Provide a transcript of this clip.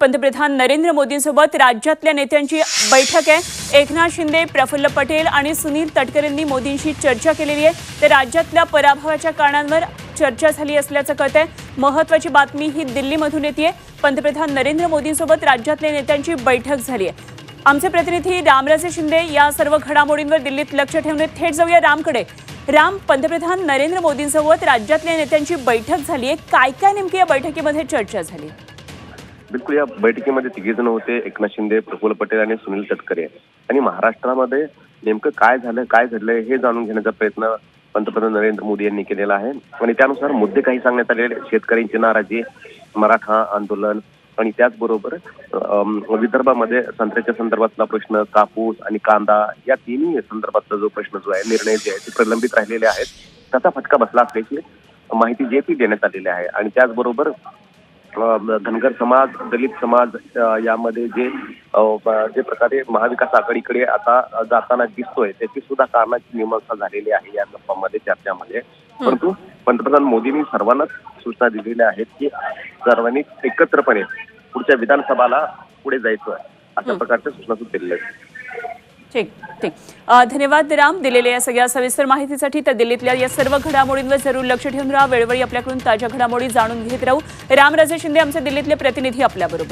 पंतप्रधान नरेंद्र मोदींसोबत राज्यातल्या नेत्यांची बैठक आहे. एकनाथ शिंदे प्रफुल्ल पटेल आणि सुनील तटकरेंनी मोदींशी चर्चा केलेली आहे. तर राज्यातल्या पराभवाच्या कारणांवर चर्चा झाली असल्याचं कळत आहे महत्वाची बातमी ही दिल्लीमधून येते पंतप्रधान नरेंद्र मोदींसोबत राज्यातल्या नेत्यांची बैठक झाली आहे आमचे प्रतिनिधी रामराजे शिंदे या सर्व घडामोडींवर दिल्लीत लक्ष ठेवून थेट जाऊया रामकडे. राम पंतप्रधान नरेंद्र मोदींसोबत राज्यातल्या नेत्यांची बैठक झाली आहे काय काय नेमकी या बैठकीमध्ये चर्चा झाली? बिलकुल या बैठकीमध्ये तिघे जण होते. एकनाथ शिंदे प्रफुल्ल पटेल आणि सुनील तटकरे. आणि महाराष्ट्रामध्ये नेमकं काय झालं काय घडलंय हे जाणून घेण्याचा प्रयत्न पंतप्रधान नरेंद्र मोदी यांनी केलेला आहे. आणि त्यानुसार मुद्दे काही सांगण्यात आलेले शेतकऱ्यांची नाराजी मराठा आंदोलन आणि त्याचबरोबर विदर्भामध्ये संत्र्याच्या संदर्भातला प्रश्न कापूस आणि कांदा या तिन्ही संदर्भातला जो प्रश्न जो आहे निर्णय जे आहे ते प्रलंबित राहिलेले आहेत. त्याचा फटका बसला असल्याची माहिती जे पी देण्यात आलेली आहे. आणि त्याचबरोबर धनगर समाज दलित समाज यामध्ये जे जे प्रकारे महाविकास आघाडीकडे आता जाताना दिसतोय त्याची सुद्धा कारणाची मीमांसा झालेली आहे या गप्पामध्ये चर्चामध्ये. परंतु पंतप्रधान मोदींनी सर्वांनाच सूचना दिलेल्या आहेत की सर्वांनी एकत्रपणे पुढच्या विधानसभाला पुढे जायचं आहे अशा प्रकारच्या सूचना सुद्धा दिलेल्या आहेत. ठीक. ठीक धन्यवाद राम दिलेल्या या सगळ्या सविस्तर माहितीसाठी. तर दिल्लीतल्या या सर्व घडामोडींवर जरूर लक्ष ठेवून राहा. वेळोवेळी आपल्याकडून ताज्या घडामोडी जाणून घेत राहू. रामराजे शिंदे आमचे दिल्लीतले प्रतिनिधी आपल्याबरोबर.